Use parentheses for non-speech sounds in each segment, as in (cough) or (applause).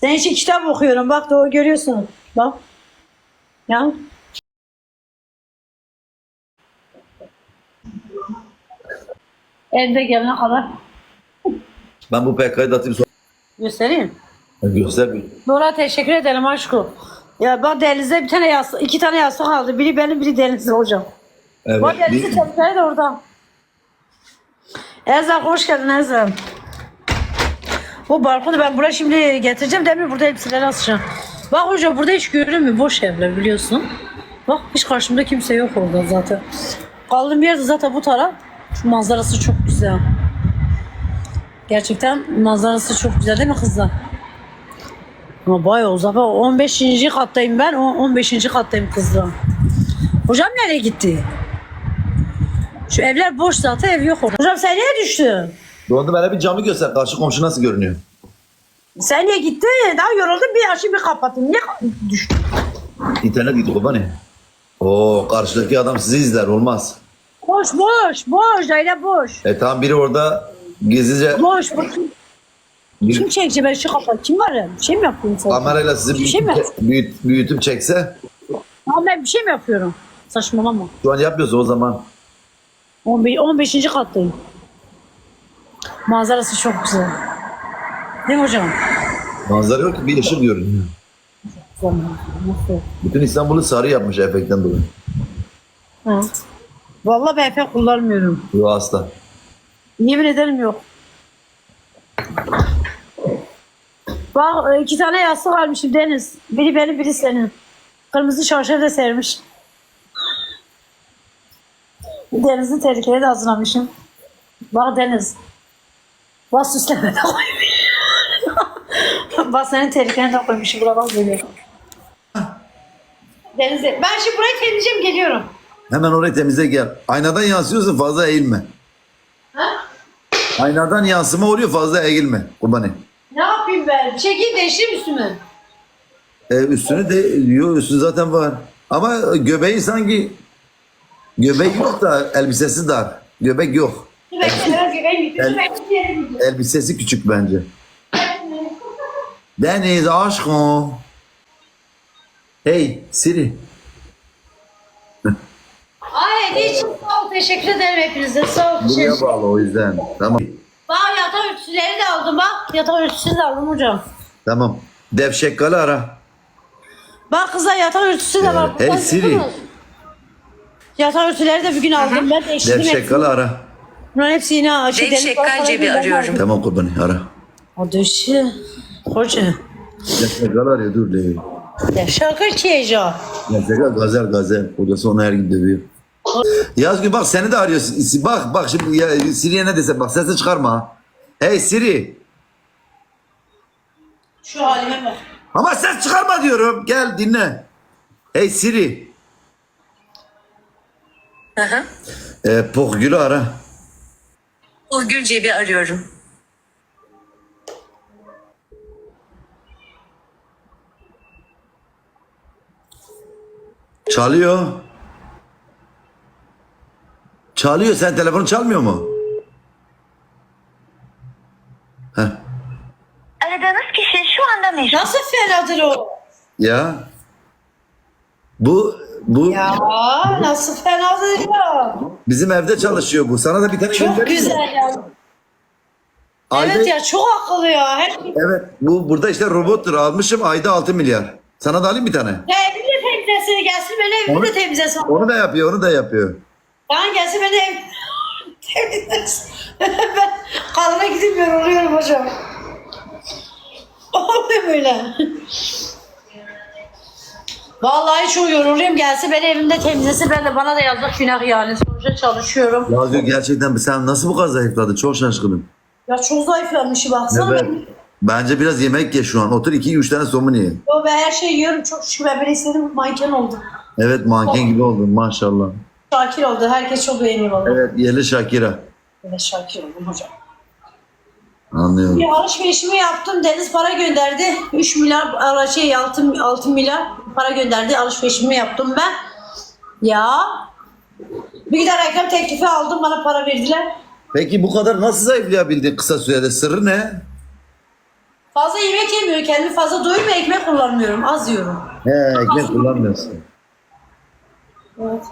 Senin için kitap okuyorum. Bak doğru görüyorsun. Bak. Ya. Elde gelene kadar Ben bu PK'yı da atayım sonra. göstereyim. Göster bir. Nora teşekkür ederim aşkım. Ya bak Deniz'de bir tane yastık, iki tane yastık aldı. Biri benim, biri Deniz'de hocam. Evet. Bak Deniz'in Bir, tepkileri de orada. Ezra hoş geldin Ezra. Bu balkonu ben buraya şimdi getireceğim. Demir burada elbiseleri asacağım. Bak hocam burada hiç görünmüyor. Boş evler biliyorsun. Bak hiç karşımda kimse yok orada zaten. Kaldığım yerde zaten bu taraf. Şu manzarası çok güzel. Gerçekten manzarası çok güzel değil mi kızlar? Ama bayağı uzak. Bak, 15. kattayım ben. o- 15. kattayım kızlar. Hocam nereye gitti? Şu evler boş zaten ev yok orada. Hocam sen niye düştün? Doğru bana bir camı göster. Karşı komşu nasıl görünüyor? Sen niye gittin? Daha yoruldum bir açayım bir kapatayım. Niye düştün? İnternet gitti kurbanı. Oo karşıdaki adam sizi izler olmaz. Boş boş boş öyle boş. E tamam biri orada gizlice Boş boş. Kim bir çekecek ben şu kapat? Kim var ya? Bir şey mi yapıyorum sana? kamerayla sizi Bir şey mi? büyüt, büyütüp çekse Tamam ben bir şey mi yapıyorum? Saçmalama. şu an yapıyorsa o zaman 15. 15. kattayım. Manzarası çok güzel. Değil mi hocam? manzara yok ki bir ışık görünüyor. Bütün İstanbul'u sarı yapmış efektten dolayı. Ha. Vallahi ben efekt kullanmıyorum. Bu hasta. Yemin ederim yok. Bak e, iki tane yastık almışım Deniz. Biri benim biri senin. Kırmızı şarjör da sermiş. Deniz'in tehlikeli de hazırlamışım. Bak Deniz. Bak süsleme de koymuş. bak senin tehlikeni de koymuşum. Buradan geliyorum. Deniz'e. Ben şimdi burayı temizleyeceğim geliyorum. Hemen orayı temizle gel. Aynadan yansıyorsun fazla eğilme. Ha? Aynadan yansıma oluyor fazla eğilme. Kurbanı. Ne yapayım ben? Çekeyim değiştireyim üstümü. E, üstünü de yok üstü zaten var. Ama göbeği sanki göbek yok da elbisesi dar. Göbek yok. Bir. Elbisesi küçük bence. Deniz aşkım. Hey Siri. Ay hiç sağ ol. Teşekkür ederim hepinize. Sağ ol. Buraya bağlı o yüzden. Tamam. Bak yatak örtüsüleri de aldım bak. Yatak örtüsü de aldım hocam. Tamam. Devşekkalı ara. Bak kızlar yatak örtüsü de var. Hey Buradan Siri. Yatak örtüleri de bugün aldım. Ben değiştirdim hepsini. Devşekkalı ara. Bunların hepsi yine Dev deniz şekkal cebi ben arıyorum. Tamam kurbanı ara. O döşü. Hoca. Devşekkalı arıyor dur. de. Ya şarkı çiğeceğim. Devşekkalı gazel gazel. Hocası onu her gün dövüyor. Yazgül bak seni de arıyor. Bak bak şimdi ya, Siri'ye ne dese bak sesini çıkarma. Hey Siri. Şu halime bak. Ama ses çıkarma diyorum. Gel dinle. Hey Siri. Hı hı. E, Pohgül'ü ara. Ulgül cebi arıyorum. Çalıyor. Çalıyor. Sen telefonu çalmıyor mu? Heh. Aradığınız kişi şu anda meşgul. Nasıl fenadır o? Ya. Bu bu Ya nasıl fenadır ya? bizim evde çalışıyor bu. Sana da bir tane Çok göndereyim mi? güzel ya. Ayda, Evet ya çok akıllı ya. Her Evet. Bu burada işte robottur. Almışım ayda 6 milyar. Sana da alayım bir tane. Ya evimi de temizlesin gelsin beni evimi Onu- de temizlesin. Onu da yapıyor, onu da yapıyor. Bana gelsin beni ev (laughs) temizlesin. (laughs) ben kalına gidip yoruluyorum hocam. (laughs) Oluyor böyle. Vallahi çok yoruluyorum. Gelse beni evimde temizlesin. Ben de bana da yazdık günah yani. Sonuçta çalışıyorum. Ya diyor gerçekten sen nasıl bu kadar zayıfladın? Çok şaşkınım. Ya çok zayıflamışım baksana. Evet. benim. Bence biraz yemek ye şu an. Otur 2-3 tane somun ye. Yo, ben her şeyi yiyorum. Çok şükür ben böyle istedim. Manken oldum. Evet manken gibi oldun maşallah. Şakir oldu. Herkes çok beğeniyor vallahi. Evet Yeli Şakira. Evet Şakir oldum hocam. Anlıyorum. Bir alışverişimi yaptım. Deniz para gönderdi. 3 milyar şey 6, 6 milyar para gönderdi. Alışverişimi yaptım ben. Ya. Bir de reklam teklifi aldım. Bana para verdiler. Peki bu kadar nasıl zayıflayabildin kısa sürede? Sırrı ne? Fazla yemek yemiyorum. Kendimi fazla doyurmuyor. Ekmek kullanmıyorum. Az yiyorum. He ekmek kullanmıyorsun. Evet.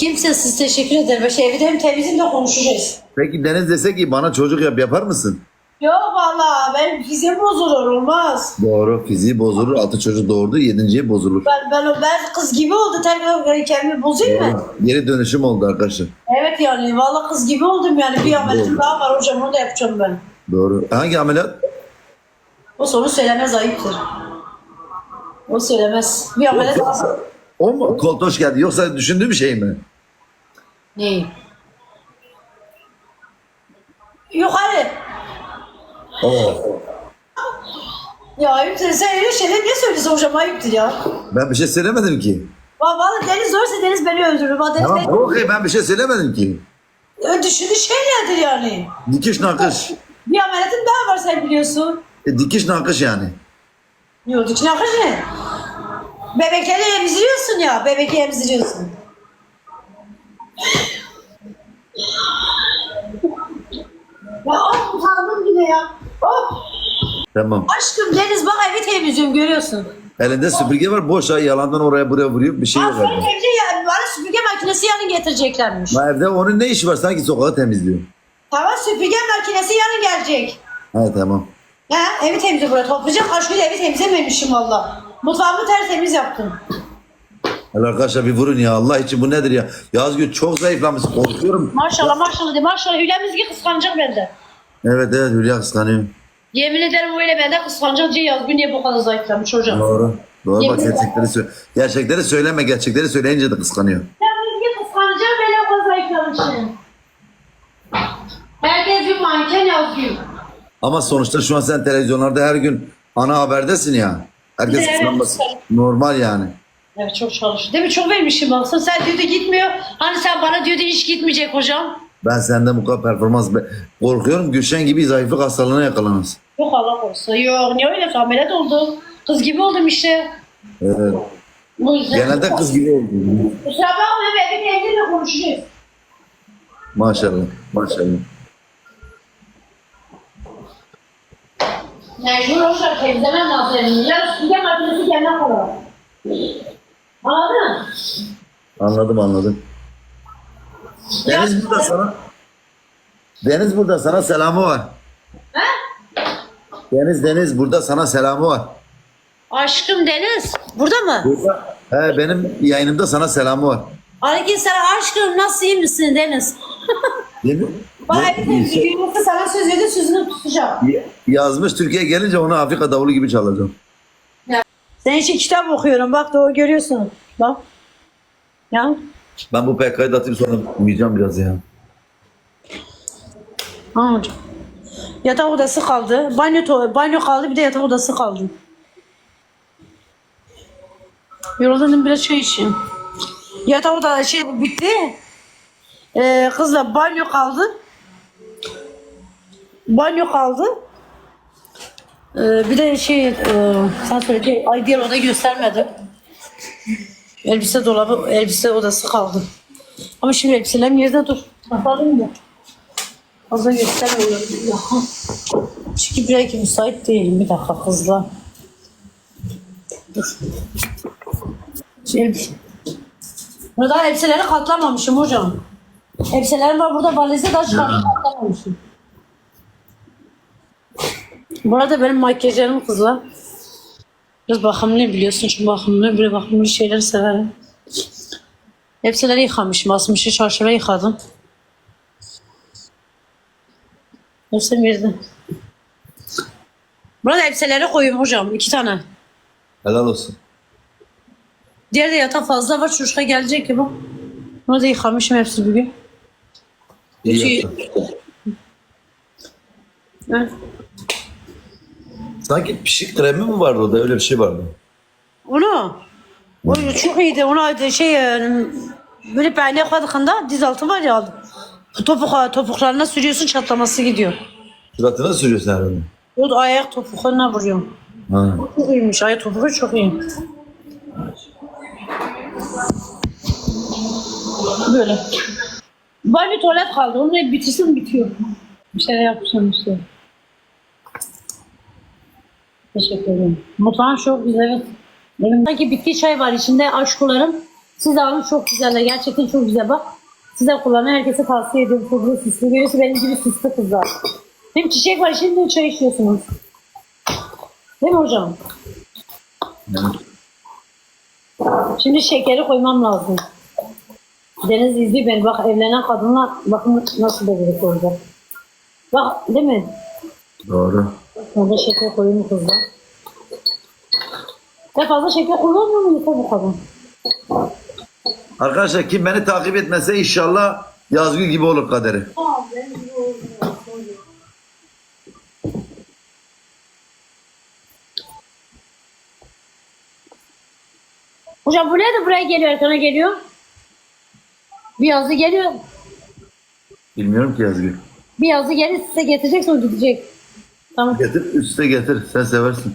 Kimsesiz teşekkür ederim. Şey, evde hem temizim de konuşacağız. Peki Deniz dese ki bana çocuk yap yapar mısın? Yok valla benim fiziğim bozulur olmaz. Doğru. Fiziği bozulur. Altı çocuk doğurdu. Yedinciye bozulur. Ben, ben, ben kız gibi oldu. Tekrar kendimi bozayım mı? Geri dönüşüm oldu arkadaşlar. Evet yani valla kız gibi oldum yani. Bir ameliyatım daha var hocam onu da yapacağım ben. Doğru. Hangi ameliyat? O sonu söylemez ayıptır. O söylemez. Bir ameliyat daha O mu? Koltoş geldi. Yoksa düşündüğü bir şey mi? Neyi? Yok hayır. Oo. Ya ayıptır. Sen öyle şeyler niye söylüyorsun hocam ayıptır ya. Ben bir şey söylemedim ki. Valla Deniz zorsa Deniz beni öldürür. Valla Deniz Tamam. beni Okey ben bir şey söylemedim ki. Ö- düşündüğü şey nedir yani? Dikiş nakış. Bir ameliyatın daha var sen biliyorsun. E, dikiş nakış yani. Yok dikin akış ne? Bebekleri emziriyorsun ya. Bebeki emziriyorsun. Ya of utandım bile ya. Of. Tamam. Aşkım Deniz bak evi temizliyorum görüyorsun. Elinde süpürge var. Boş ay yalandan oraya buraya vuruyor. Bir şey yok. Aferin evde. evde ya. Bana süpürge makinesi yarın getireceklermiş. Ma evde onun ne işi var? Sanki sokağı temizliyor. Tamam süpürge makinesi yarın gelecek. Ha tamam. Ha, evi temizle buraya toplayacağım. Kaç gün evi temizlememişim valla. Mutfağımı tertemiz yaptım. Arkadaşlar bir vurun ya. Allah için bu nedir ya? Yazgül çok zayıflamışsın. Korkuyorum. Maşallah maşallah de maşallah. Hülyemiz ki kıskanacak benden. Evet evet Hülya kıskanıyor. Yemin ederim öyle benden kıskanacak diye yaz gün niye bu kadar zayıflamış hocam. Doğru. Doğru bak Yemin ederim. gerçekleri söyle. Gerçekleri söyleme. Gerçekleri söyleyince de kıskanıyor. Yemin ki kıskanacak ben o kadar zayıflamışım. Herkes bir manken yazıyor. Ama sonuçta şu an sen televizyonlarda her gün ana haberdesin ya. Herkes Evet. kıskanması. Normal yani. Evet çok çalışıyor. Değil mi? Çok vermişim baksana. Sen diyordu gitmiyor. Hani sen bana diyordu hiç gitmeyecek hocam. Ben senden bu kadar performans be- korkuyorum. Gülşen gibi zayıflık hastalığına yakalanırsın. Yok Allah korusun. Yok niye öyle ameliyat oldum. Kız gibi oldum işte. Evet. Bu yüzden. Genelde kız gibi oldu. Kusura bakma be. Bir teyzeyle konuşuyoruz. Maşallah. Maşallah. Mecbur olacak temizlemem lazım. Ya süpürge makinesi kendine kalır. Anladın? Anladım anladım. Deniz burada sana. Deniz burada sana selamı var. He? Deniz Deniz burada sana selamı var. Aşkım Deniz. Burada mı? Burada. He benim yayınımda sana selamı var. Aleyküm selam aşkım. Nasıl iyi misin Deniz? (laughs) Değil mi? Bana bir yumurta sana söz verdi sözünü tutacağım. Ya- Yazmış Türkiye gelince onu Afrika davulu gibi çalacağım. İçin kitap okuyorum. Bak doğru görüyorsun. Bak. Ya. Ben bu PK'yı da atayım sonra uyuyacağım biraz ya. Hocam. Yatak odası kaldı. Banyo, to- banyo kaldı bir de yatak odası kaldı. Yoruldum biraz çay içeyim. Yatak odası şey bitti. Ee, kızla banyo kaldı. Banyo kaldı. Ee, bir de şey e, sen söyle ay diğer odayı göstermedim. Elbise dolabı, elbise odası kaldı. Ama şimdi elbiselerim yerde dur. Bakalım mı? Fazla göstermiyorum. Çünkü belki müsait değilim. Bir dakika kızlar. Dur. Şey, burada elbiseleri katlamamışım hocam. Elbiselerim var burada valizde daha çıkartıp katlamamışım. Burada benim makyajlarım kızlar. Biraz bakımlı biliyorsun çünkü bakımlı böyle bakımlı şeyleri severim. Elbiseleri yıkamışım. Asmışı çarşıra yıkadım. Hepsini verdim. Burada elbiseleri koyuyorum hocam. iki tane. Helal olsun. Diğer de yatak fazla var. Çocuk'a gelecek ki bu. Bunu da yıkamışım hepsi bugün. İyi yaptın. Evet. Sanki pişik kremi mi vardı orada? Öyle bir şey vardı. Onu. O çok iyiydi. Ona şey e, böyle beğene koydukunda diz altı var ya aldım. Topuk, topuklarına sürüyorsun çatlaması gidiyor. Suratına sürüyorsun herhalde. O da ayak topuklarına vuruyorum. Ha. Çok iyiymiş. Ayak topuğu çok iyi. Böyle. Banyo tuvalet kaldı. Onu bitirsin bitiyor. Bir şeyler yapmışım işte. Teşekkür ederim. Mutfağın çok güzel. Evet. Benim sanki bitki çay var içinde aşkularım. Siz alın çok güzeller. Gerçekten çok güzel bak. Size kullanın. Herkese tavsiye ediyorum. Güzel süslü. Görüyorsa benim gibi süslü kızlar. Hem çiçek var şimdi çay içiyorsunuz. Değil mi hocam? Yani Şimdi şekeri koymam lazım. Deniz izliyor beni. Bak evlenen kadınla bakın nasıl da birlikte olacak. Bak değil mi? doğru. Orada şeker koyayım kızlar. Ya fazla şeker kullanmıyor mu yeter bu kadın? Arkadaşlar kim beni takip etmese inşallah Yazgül gibi olur kaderi. Hocam buraya da buraya geliyor, arkana geliyor. Bir yazı geliyor. Bilmiyorum ki Yazgül. Bir yazı gelir size getirecek sonra gidecek. Tamam. Getir üste getir. Sen seversin.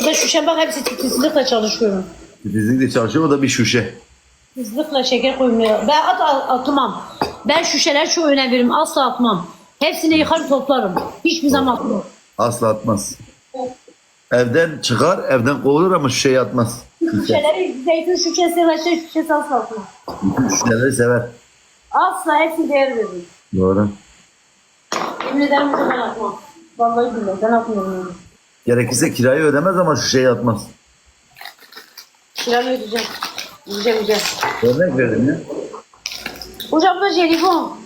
Bir de şuşe bak hepsi titizlikle çalışıyorum. Titizlikle çalışıyor o da bir şuşe. Titizlikle şeker koymuyor. Ben at, at- atmam. Ben şuşeler çok önem veririm. Asla atmam. Hepsini yıkar toplarım. Hiçbir zaman atmam. Asla atmaz. Evden çıkar, evden kovulur ama şuşeyi atmaz. Şuşe. Şuşeleri, zeytin şuşesi, reçel şuşesi asla atmam. Bütün şuşeleri sever. Asla hepsini değer veririm. Doğru. Yemin ederim bunu ben atmam. Vallahi billahi ben atmıyorum. Gerekirse kirayı ödemez ama şuşeyi atmaz. Kiramı ödeyeceğim. Ödeyeceğim ödeyeceğim. Örnek verdim ya. Hocam da jelibon.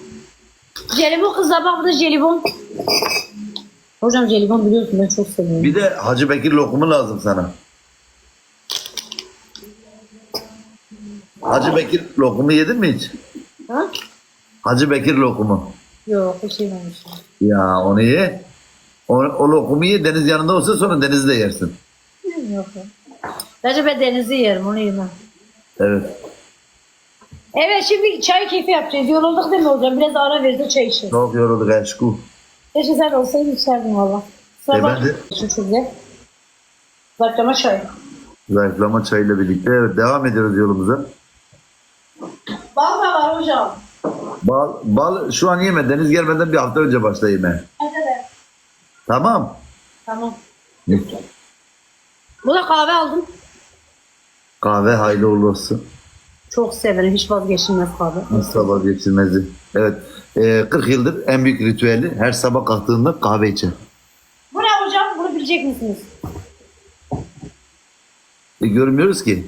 Jelibon kızlar bak bu da jelibon. Hocam jelibon biliyorsun ben çok seviyorum. Bir de Hacı Bekir lokumu lazım sana. Hacı Bekir lokumu yedin mi hiç? Ha? Hacı Bekir lokumu. Yok bir şey vermiş. Ya onu ye. O, o lokumu ye deniz yanında olsa sonra denizi de yersin. Yok yok. Bence ben denizi yerim onu yemem. Evet. Evet şimdi çay keyfi yapacağız. Yorulduk değil mi hocam? Biraz ara verdi çay içeriz. Çok yorulduk aşkı. Keşke sen olsaydın içerdim valla. Sabah. ben de- Şu çok güzel. Zaklama çay. Zayıflama çayıyla birlikte evet, devam ediyoruz yolumuza. Bal da var hocam. Bal, bal şu an yeme. Deniz gelmeden bir hafta önce başla yeme. Hadi de. Tamam. Tamam. Bu da kahve aldım. Kahve hayırlı olsun. Çok severim. Hiç vazgeçilmez kahve. Nasıl vazgeçilmezi. Evet. Ee, 40 yıldır en büyük ritüeli her sabah kalktığında kahve içer. Bu ne hocam? Bunu bilecek misiniz? E, görmüyoruz ki.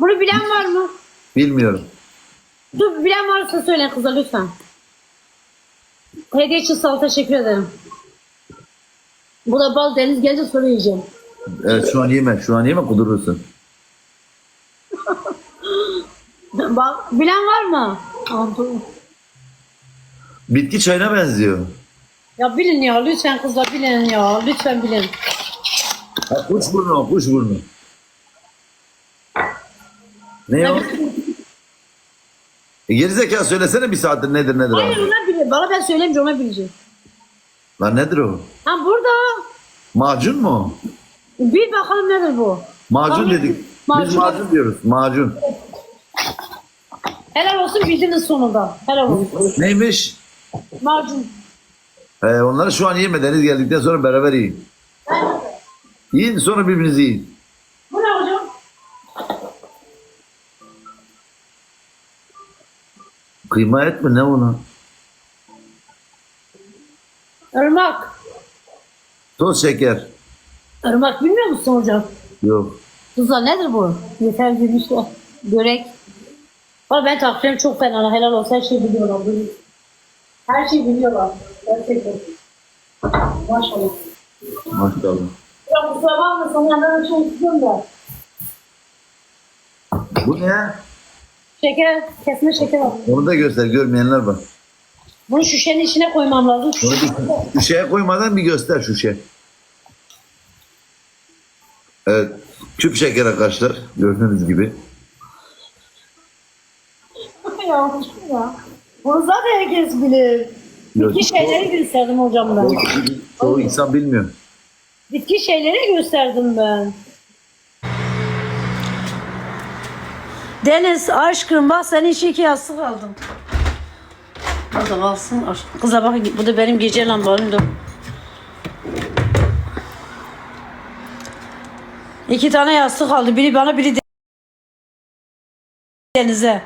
Bunu bilen var mı? Bilmiyorum. Dur bilen varsa söyleyin kızlar lütfen. Hediye için sağ ol teşekkür ederim. Bu da bal deniz gelince sonra yiyeceğim. Evet şu an yeme. Şu an yeme kudurursun. (laughs) Bak, bilen var mı? Dur. Bitki çayına benziyor. Ya bilin ya lütfen kızlar bilin ya lütfen bilin. Ha, kuş burnu kuş burnu. Ne o? E, gerizekalı söylesene bir saattir nedir nedir Hayır abi. ona bilir. Bana ben söyleyince ona bilecek. Lan nedir o? Ha burada. Macun mu? Bir bakalım nedir bu? Macun Tamam. dedik. Biz Macun. macun diyoruz. Macun. Helal olsun bildiniz sonunda. Helal olsun. Neymiş? Macun. Ee, onları şu an yeme. Deniz geldikten sonra beraber yiyin. Yiyin sonra birbirinizi yiyin. Kıyma et mi ne ona? Irmak. Toz şeker. Irmak bilmiyor musun hocam? Yok. Kızlar nedir bu? Yeter bilmişler. Börek. Valla ben takdirim çok fena. Helal olsun. Her şeyi biliyorlar. Her şeyi biliyorlar. Gerçekten. Maşallah. Maşallah. Ya kusura bakma sana yandan bir şey istiyorum da. Bu ne? Şeker, kesme şeker al. Onu da göster. Görmeyenler var. Bunu şişenin içine koymam lazım. Onu bir, bir şeye koymadan bir göster şu şey. Evet. Küp şeker arkadaşlar. Gördüğünüz gibi. ya, ya. Bunu zaten herkes bilir. Yok. Bitki şeyleri gösterdim hocam ben. Çoğu insan bilmiyor. Bitki şeyleri gösterdim ben. Deniz aşkım bak senin için iki yastık aldım. Bu da kalsın. Kızlar bak bu da benim gece lambam. Dur. İki tane yastık kaldı. Biri bana biri de- denize.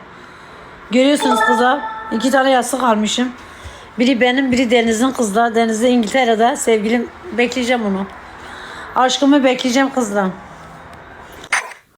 Görüyorsunuz kızlar. İki tane yastık almışım. Biri benim, biri Deniz'in kızlar. Deniz'de İngiltere'de. Sevgilim bekleyeceğim onu. Aşkımı bekleyeceğim kızlar.